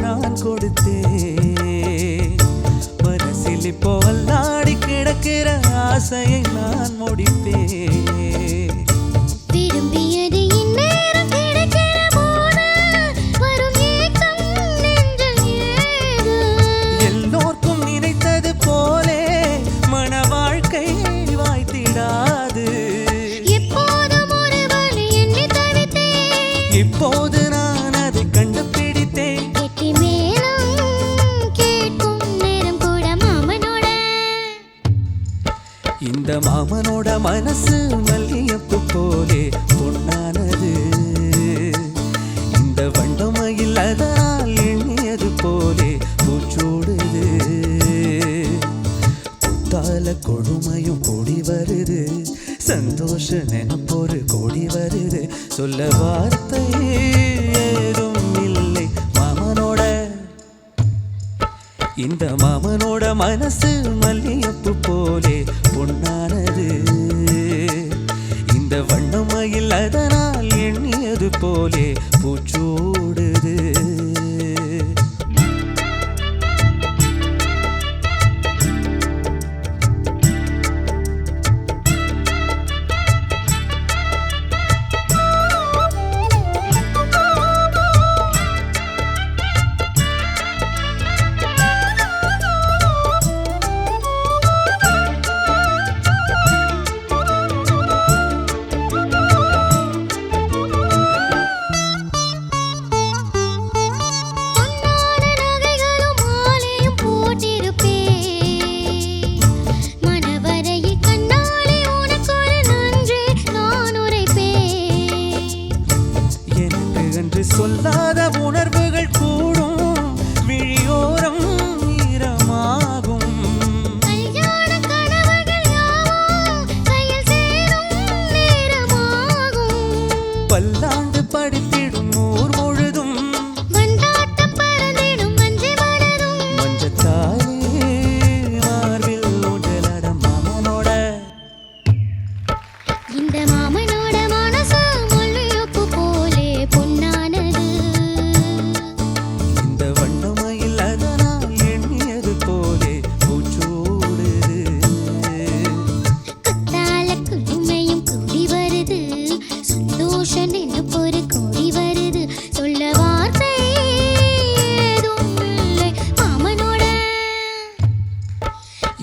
நான் கொடுத்தேன். மனசில் இப்போ அல்லாடி கிடக்கிற ஆசையை நான் முடிப்பேன். இந்த மாமனோட மனசு மல்லியப்பு போலே பொன்னானது. இந்த வண்டமையில் அதால் எண்ணியது போலே பூச்சோடுது. புத்தால கொடுமையும் கொடி வருது. சந்தோஷ நினப்பொரு கொடி வருது. சொல்ல வார்த்தை ஏதும் இல்லை மாமனோட. இந்த மாமனோட மனசு மல்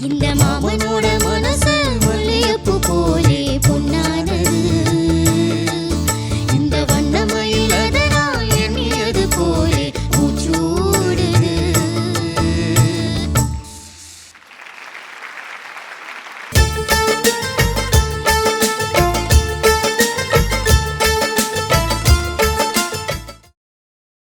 இந்த மாமனோட